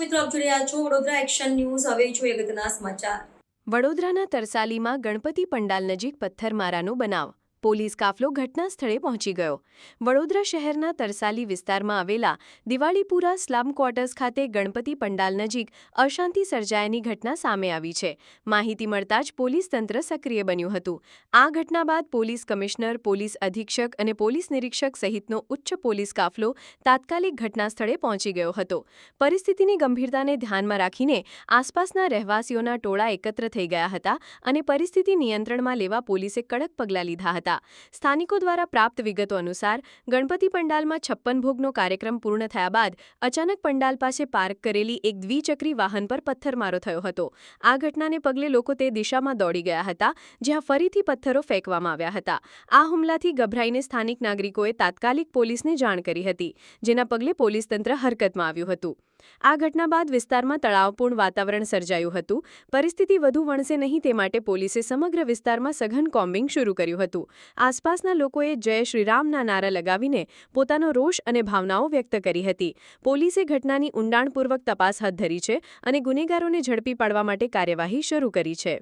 જોઈ રહ્યા છો વડોદરા એક્શન ન્યૂઝ. હવે જોઈએ અગત્યના સમાચાર. વડોદરાના તરસાલીમાં ગણપતિ પંડાલ નજીક પથ્થરમારાનો બનાવ. પોલીસ કાફલો ઘટના સ્થળે પહોંચી ગયો. વડોદરા શહેરના તરસાલી વિસ્તારમાં આવેલા દિવાળીપુરા સ્લમ ક્વાર્ટર્સ ખાતે ગણપતિ પંડાલ નજીક અશાંતિ સર્જાયાની ઘટના સામે આવી છે. માહિતી મળતા જ પોલીસ તંત્ર સક્રિય બન્યું હતું. આ ઘટના બાદ પોલીસ કમિશનર, પોલીસ અધિક્ષક અને પોલીસ નિરીક્ષક સહિતનો ઉચ્ચ પોલીસ કાફલો તાત્કાલિક ઘટના સ્થળે પહોંચી ગયો હતો. પરિસ્થિતિની ગંભીરતાને ધ્યાનમાં રાખીને આસપાસના રહેવાસીઓના ટોળા એકત્ર થઈ ગયા હતા અને પરિસ્થિતિ નિયંત્રણમાં લેવા પોલીસે કડક પગલાં લીધા હતા. સ્થાનિકો દ્વારા પ્રાપ્ત વિગતો અનુસાર, ગણપતિ પંડાલમાં છપ્પન ભોગનો કાર્યક્રમ પૂર્ણ થયા બાદ, અચાનક પંડાલ પાસે પાર્ક કરેલી એક દ્વિચક્રી વાહન પર પથ્થરમારો થયો હતો. આ ઘટનાને પગલે લોકો તે દિશામાં દોડી ગયા હતા, જ્યાં ફરીથી પથ્થરો ફેંકવામાં આવ્યા હતા. આ હુમલાથી ગભરાઈને સ્થાનિક નાગરિકોએ તાત્કાલિક પોલીસને જાણ કરી હતી, જેના પગલે પોલીસ તંત્ર હરકતમાં આવ્યું હતું. આ ઘટના બાદ વિસ્તારમાં તળાવપૂર્ણ વાતાવરણ સર્જાયું હતું. પરિસ્થિતિ વધુ વણસે નહીં તે માટે પોલીસે સમગ્ર વિસ્તારમાં સઘન કોમ્બિંગ શરૂ કર્યું હતું. આસપાસના લોકોએ જય શ્રીરામના નારા લગાવીને પોતાનો રોષ અને ભાવનાઓ વ્યક્ત કરી હતી. પોલીસે ઘટનાની ઊંડાણપૂર્વક તપાસ હાથ ધરી છે અને ગુનેગારોને ઝડપી પાડવા માટે કાર્યવાહી શરૂ કરી છે.